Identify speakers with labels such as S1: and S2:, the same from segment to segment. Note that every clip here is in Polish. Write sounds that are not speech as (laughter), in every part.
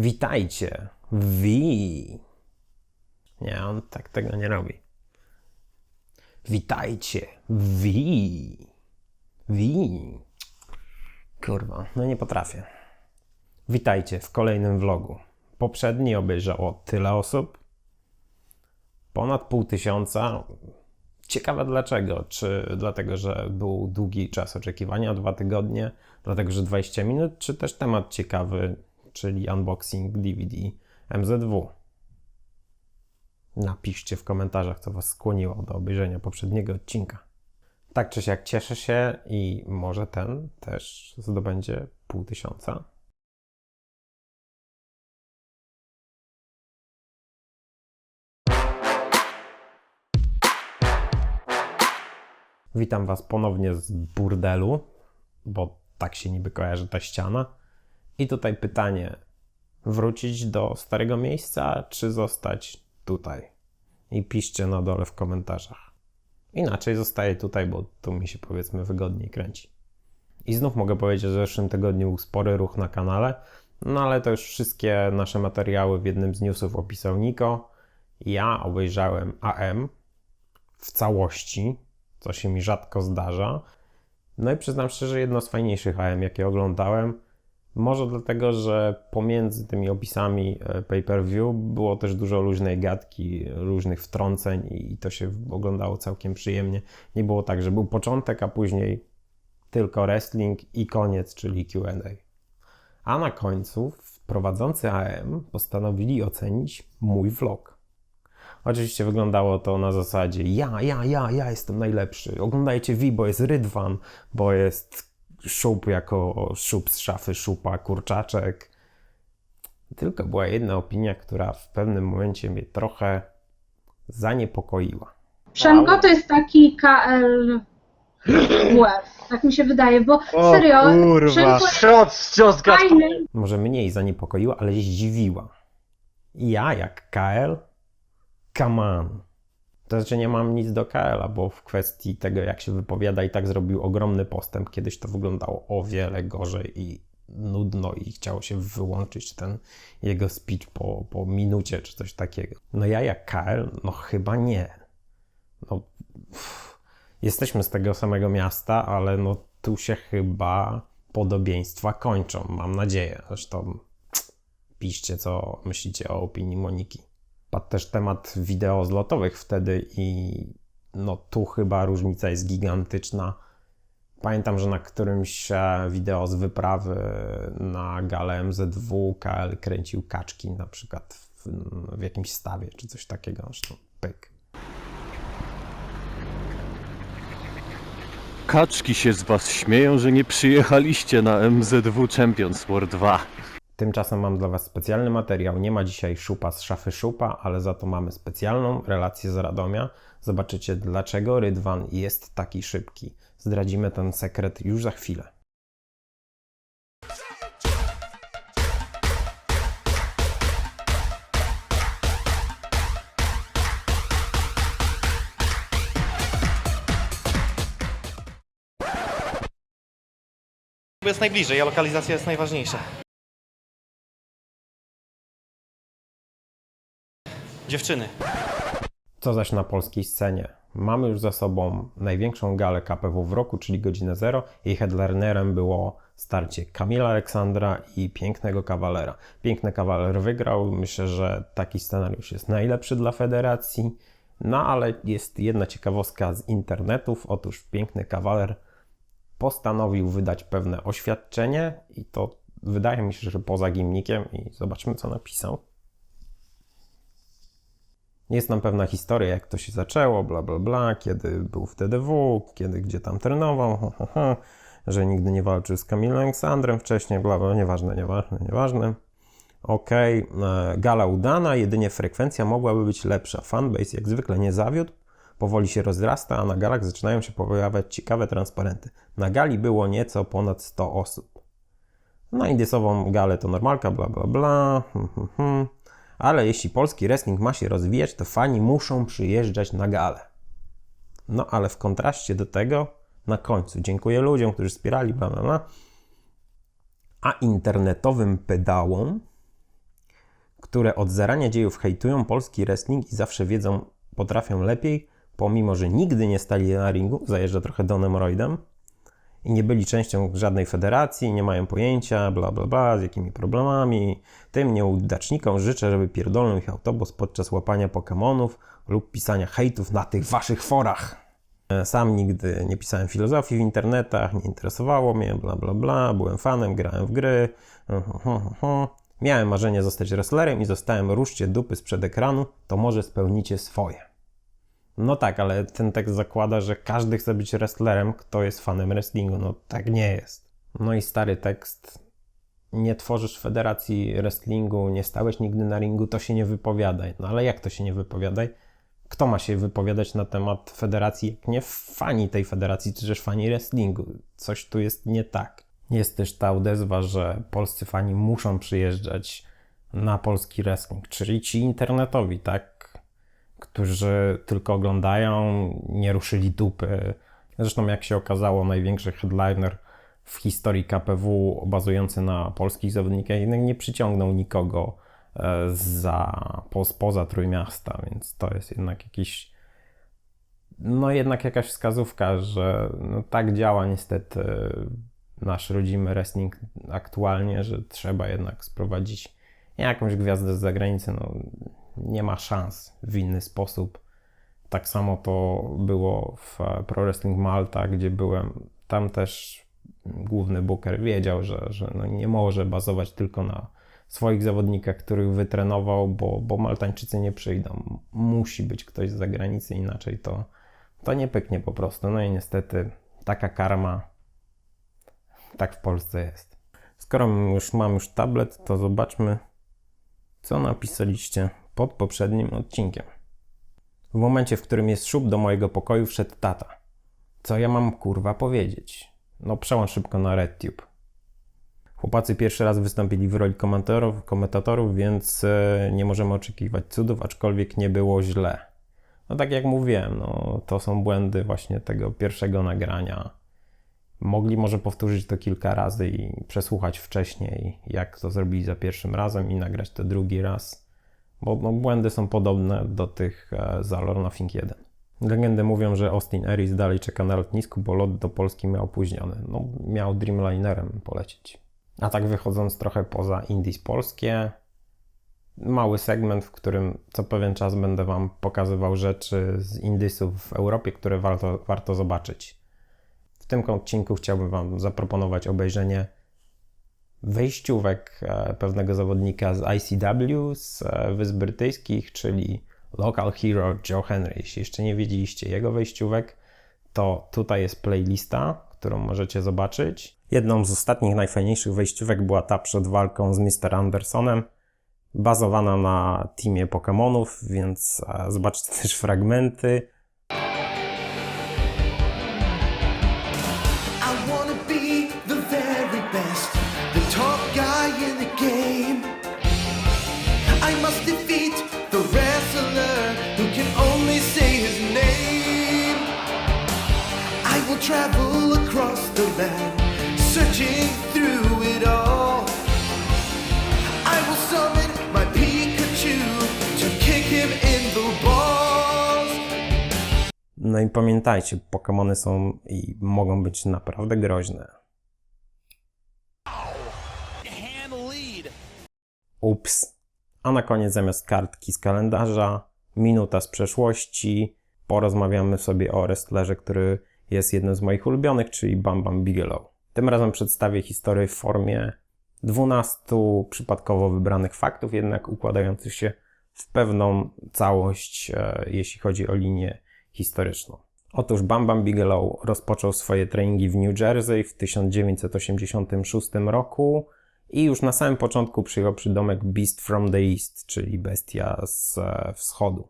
S1: Witajcie. Wi. Nie, on tak tego nie robi. Witajcie. Wi. Wi. Kurwa, no nie potrafię. Witajcie w kolejnym vlogu. Poprzedni obejrzało tyle osób. Ponad pół tysiąca. Ciekawe dlaczego. Czy dlatego, że był długi czas oczekiwania, dwa tygodnie, dlatego, że 20 minut, czy też temat ciekawy, czyli unboxing DVD MZW. Napiszcie w komentarzach, co Was skłoniło do obejrzenia poprzedniego odcinka. Tak czy siak cieszę się i może ten też zdobędzie pół tysiąca. Witam Was ponownie z burdelu, bo tak się niby kojarzy ta ściana. I tutaj pytanie: wrócić do starego miejsca, czy zostać tutaj? I piszcie na dole w komentarzach. Inaczej zostaję tutaj, bo tu mi się powiedzmy wygodniej kręci. I znów mogę powiedzieć, że w zeszłym tygodniu był spory ruch na kanale, no ale to już wszystkie nasze materiały w jednym z newsów opisał Niko. Ja obejrzałem AM w całości, co się mi rzadko zdarza. No i przyznam szczerze, jedno z fajniejszych AM, jakie oglądałem. Może dlatego, że pomiędzy tymi opisami e, pay-per-view było też dużo luźnej gadki, różnych wtrąceń i to się oglądało całkiem przyjemnie. Nie było tak, że był początek, a później tylko wrestling i koniec, czyli QA. A na końcu prowadzący AM postanowili ocenić mój vlog. Oczywiście wyglądało to na zasadzie ja, ja, ja, ja jestem najlepszy. Oglądajcie V, bo jest Rydwan, bo jest szup jako szup z szafy szupa, kurczaczek. Tylko była jedna opinia, która w pewnym momencie mnie trochę zaniepokoiła.
S2: Przemko to jest taki KL WF, tak mi się wydaje, bo
S3: O
S2: serio,
S3: kurwa. Szot, cios,
S2: fajny,
S1: Może mniej zaniepokoiła, ale zdziwiła. Ja jak KL? Come on. To znaczy nie mam nic do KL-a, bo w kwestii tego jak się wypowiada i tak zrobił ogromny postęp. Kiedyś to wyglądało o wiele gorzej i nudno i chciało się wyłączyć ten jego speech po, po minucie czy coś takiego. No ja jak KL? No chyba nie. No, jesteśmy z tego samego miasta, ale no tu się chyba podobieństwa kończą, mam nadzieję. Zresztą piszcie, co myślicie o opinii Moniki. Padł też temat wideo zlotowych wtedy i no tu chyba różnica jest gigantyczna. Pamiętam, że na którymś e, wideo z wyprawy na galę MZW KL kręcił kaczki na przykład w, w jakimś stawie czy coś takiego. Zresztą pyk.
S4: Kaczki się z was śmieją, że nie przyjechaliście na MZW Champions War 2.
S1: Tymczasem mam dla Was specjalny materiał. Nie ma dzisiaj szupa z szafy szupa, ale za to mamy specjalną relację z Radomia. Zobaczycie, dlaczego Rydwan jest taki szybki. Zdradzimy ten sekret już za chwilę.
S3: jest najbliżej, a lokalizacja jest najważniejsza. Dziewczyny.
S1: Co zaś na polskiej scenie? Mamy już za sobą największą galę KPW w roku, czyli godzinę zero. Jej headlinerem było starcie Kamila Aleksandra i Pięknego Kawalera. Piękny Kawaler wygrał. Myślę, że taki scenariusz jest najlepszy dla federacji. No ale jest jedna ciekawostka z internetów. Otóż Piękny Kawaler postanowił wydać pewne oświadczenie i to wydaje mi się, że poza gimnikiem i zobaczmy co napisał. Jest nam pewna historia, jak to się zaczęło, bla, bla, bla, kiedy był w TDW, kiedy gdzie tam trenował, że nigdy nie walczył z Kamilem Aleksandrem wcześniej, bla, bla, nieważne, nieważne, nieważne. Okej, e, gala udana, jedynie frekwencja mogłaby być lepsza. Fanbase jak zwykle nie zawiódł, powoli się rozrasta, a na galach zaczynają się pojawiać ciekawe transparenty. Na gali było nieco ponad 100 osób. Na indysową galę to normalka, bla, bla, bla. Hmm, hmm, hmm. Ale jeśli polski wrestling ma się rozwijać, to fani muszą przyjeżdżać na galę. No ale w kontraście do tego, na końcu dziękuję ludziom, którzy wspierali, bla, bla, bla. A internetowym pedałom które od zarania dziejów hejtują polski wrestling i zawsze wiedzą, potrafią lepiej, pomimo że nigdy nie stali na ringu, zajeżdża trochę Donem Roydem, i nie byli częścią żadnej federacji, nie mają pojęcia, bla bla bla, z jakimi problemami. Tym nieudacznikom życzę, żeby pierdolnął ich autobus podczas łapania Pokemonów lub pisania hejtów na tych waszych forach. E, Sam nigdy nie pisałem filozofii w internetach, nie interesowało mnie, bla bla bla, byłem fanem, grałem w gry. mhm, Miałem marzenie zostać wrestlerem i zostałem ruszcie dupy sprzed ekranu, to może spełnicie swoje. No tak, ale ten tekst zakłada, że każdy chce być wrestlerem, kto jest fanem wrestlingu. No tak nie jest. No i stary tekst. Nie tworzysz federacji wrestlingu, nie stałeś nigdy na ringu, to się nie wypowiadaj. No ale jak to się nie wypowiadaj? Kto ma się wypowiadać na temat federacji, jak nie fani tej federacji, czy też fani wrestlingu? Coś tu jest nie tak. Jest też ta odezwa, że polscy fani muszą przyjeżdżać na polski wrestling, czyli ci internetowi, tak? Którzy tylko oglądają, nie ruszyli dupy. Zresztą, jak się okazało, największy headliner w historii KPW bazujący na polskich zawodnikach jednak nie przyciągnął nikogo e, za, po, Trójmiasta, więc to jest jednak jakiś no jednak jakaś wskazówka, że no, tak działa niestety nasz rodzimy wrestling aktualnie, że trzeba jednak sprowadzić jakąś gwiazdę z zagranicy. No, nie ma szans w inny sposób. Tak samo to było w Pro Wrestling Malta, gdzie byłem. Tam też główny booker wiedział, że, że no nie może bazować tylko na swoich zawodnikach, których wytrenował, bo, bo Maltańczycy nie przyjdą. Musi być ktoś z zagranicy, inaczej to, to nie pyknie po prostu. No i niestety taka karma tak w Polsce jest. Skoro już mam już tablet, to zobaczmy, co napisaliście pod poprzednim odcinkiem. W momencie, w którym jest szub do mojego pokoju, wszedł tata. Co ja mam kurwa powiedzieć? No przełącz szybko na RedTube. Chłopacy pierwszy raz wystąpili w roli komentatorów, komentatorów więc e, nie możemy oczekiwać cudów, aczkolwiek nie było źle. No tak jak mówiłem, no, to są błędy właśnie tego pierwszego nagrania. Mogli może powtórzyć to kilka razy i przesłuchać wcześniej, jak to zrobili za pierwszym razem i nagrać to drugi raz bo no, błędy są podobne do tych z All or Nothing 1. Legendy mówią, że Austin Aries dalej czeka na lotnisku, bo lot do Polski miał opóźniony. No, miał Dreamlinerem polecieć. A tak wychodząc trochę poza Indies polskie, mały segment, w którym co pewien czas będę Wam pokazywał rzeczy z Indysów w Europie, które warto, warto zobaczyć. W tym odcinku chciałbym Wam zaproponować obejrzenie wejściówek e, pewnego zawodnika z ICW, z e, Wysp Brytyjskich, czyli Local Hero Joe Henry. Jeśli jeszcze nie wiedzieliście jego wejściówek, to tutaj jest playlista, którą możecie zobaczyć. Jedną z ostatnich najfajniejszych wejściówek była ta przed walką z Mr. Andersonem, bazowana na teamie Pokémonów, więc e, zobaczcie (laughs) też fragmenty. No i pamiętajcie, Pokémony są i mogą być naprawdę groźne. Ups. A na koniec zamiast kartki z kalendarza, minuta z przeszłości, porozmawiamy sobie o wrestlerze, który jest jednym z moich ulubionych, czyli Bam Bam Bigelow. Tym razem przedstawię historię w formie 12 przypadkowo wybranych faktów, jednak układających się w pewną całość, e, jeśli chodzi o linię historyczną. Otóż Bam Bam Bigelow rozpoczął swoje treningi w New Jersey w 1986 roku i już na samym początku przyjechał przydomek Beast from the East, czyli bestia z e, wschodu.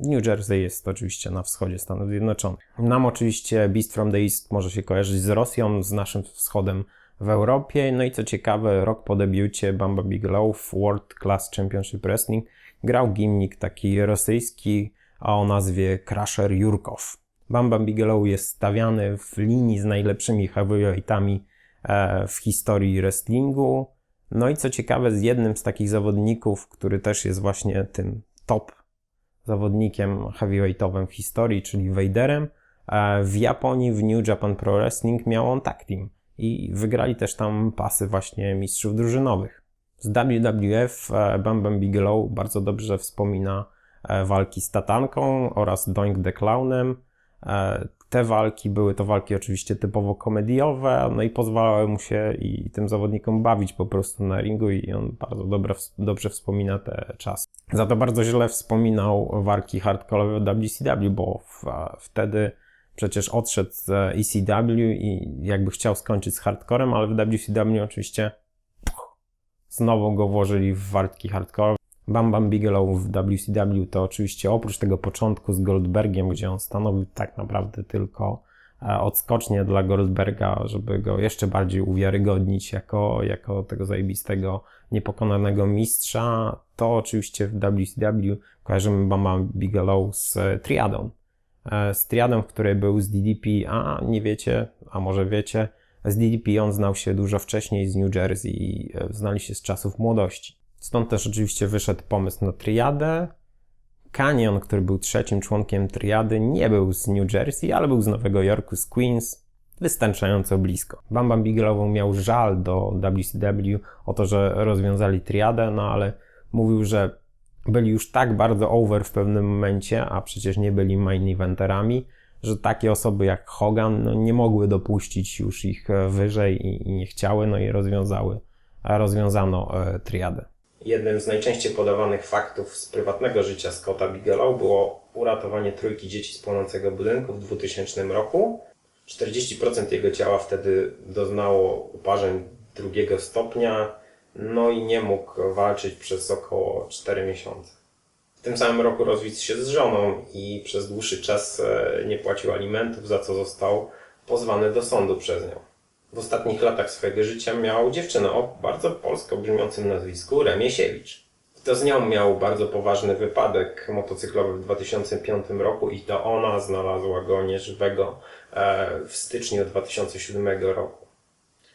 S1: New Jersey jest oczywiście na wschodzie Stanów Zjednoczonych. Nam oczywiście Beast from the East może się kojarzyć z Rosją, z naszym wschodem w Europie. No i co ciekawe, rok po debiucie Bamba Bigelow w World Class Championship Wrestling grał gimnik taki rosyjski, a o nazwie Crusher Jurkow. Bamba Bigelow jest stawiany w linii z najlepszymi heavyweightami e, w historii wrestlingu. No i co ciekawe, z jednym z takich zawodników, który też jest właśnie tym top zawodnikiem heavyweightowym w historii, czyli Vaderem, e, w Japonii w New Japan Pro Wrestling miał on tag team i wygrali też tam pasy właśnie mistrzów drużynowych. Z WWF e, Bam Bam Bigelow bardzo dobrze wspomina walki z Tatanką oraz Doink the Clownem. E, Te walki były to walki oczywiście typowo komediowe, no i pozwalały mu się i tym zawodnikom bawić po prostu na ringu i on bardzo dobre, dobrze wspomina te czasy. Za to bardzo źle wspominał walki hardkorowe WCW, bo w, wtedy przecież odszedł z ECW i jakby chciał skończyć z hardcorem, ale w WCW oczywiście znowu go włożyli w walki hardcore. Bam Bam Bigelow w WCW to oczywiście oprócz tego początku z Goldbergiem, gdzie on stanowił tak naprawdę tylko e, odskocznie dla Goldberga, żeby go jeszcze bardziej uwiarygodnić jako, jako tego zajebistego, niepokonanego mistrza, to oczywiście w WCW kojarzymy Bam Bam Bigelow z e, Triadą. E, Z Triadą, w której był z DDP, a nie wiecie, a może wiecie, z DDP on znał się dużo wcześniej z New Jersey i znali się z czasów młodości. Stąd też oczywiście wyszedł pomysł na triadę. Canyon, który był trzecim członkiem triady, nie był z New Jersey, ale był z Nowego Jorku, z Queens, wystarczająco blisko. Bam Bam Bigelow miał żal do WCW o to, że rozwiązali triadę, no ale mówił, że byli już tak bardzo over w pewnym momencie, a przecież nie byli main eventerami, że takie osoby jak Hogan no, nie mogły dopuścić już ich e, wyżej i, i nie chciały, no i rozwiązały, rozwiązano e, triadę. Jednym z najczęściej podawanych faktów z prywatnego życia Scotta Bigelow było uratowanie trójki dzieci z płonącego budynku w 2000 roku. 40% jego ciała wtedy doznało uparzeń drugiego stopnia, no i nie mógł walczyć przez około 4 miesiące. W tym samym roku rozwiódł się z żoną i przez dłuższy czas e, nie płacił alimentów, za co został pozwany do sądu przez nią. W ostatnich latach swojego życia miał dziewczynę o bardzo polsko brzmiącym nazwisku Remiesiewicz. To z nią miał bardzo poważny wypadek motocyklowy w 2005 roku i to ona znalazła go nieżywego e, w styczniu 2007 roku.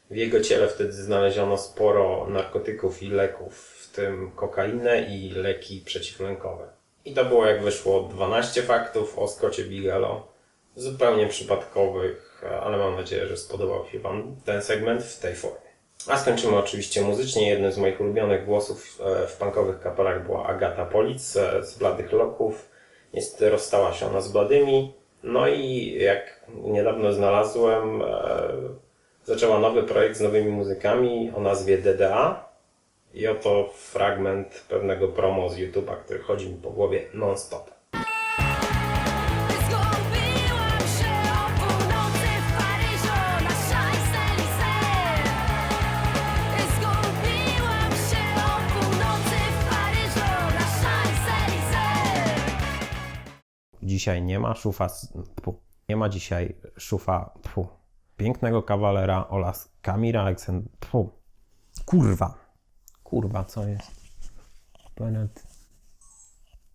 S1: W jego ciele wtedy znaleziono sporo narkotyków i leków, w tym kokainę i leki przeciwlękowe. I to było jak wyszło 12 faktów o Scottie Bigelow, zupełnie przypadkowych, ale mam nadzieję, że spodobał się Wam ten segment w tej formie. A skończymy oczywiście muzycznie. Jednym z moich ulubionych głosów e, w punkowych kapelach była Agata Polic e, z Bladych Loków. Niestety rozstała się ona z Bladymi. No i jak niedawno znalazłem, e, zaczęła nowy projekt z nowymi muzykami o nazwie DDA. I oto fragment pewnego promo z YouTube'a, który chodzi mi po głowie non-stop. Dzisiaj nie ma szufa, nie ma dzisiaj szufa, pięknego kawalera oraz Kamira Aleksander, pfu, kurwa, kurwa, co jest? Bennett.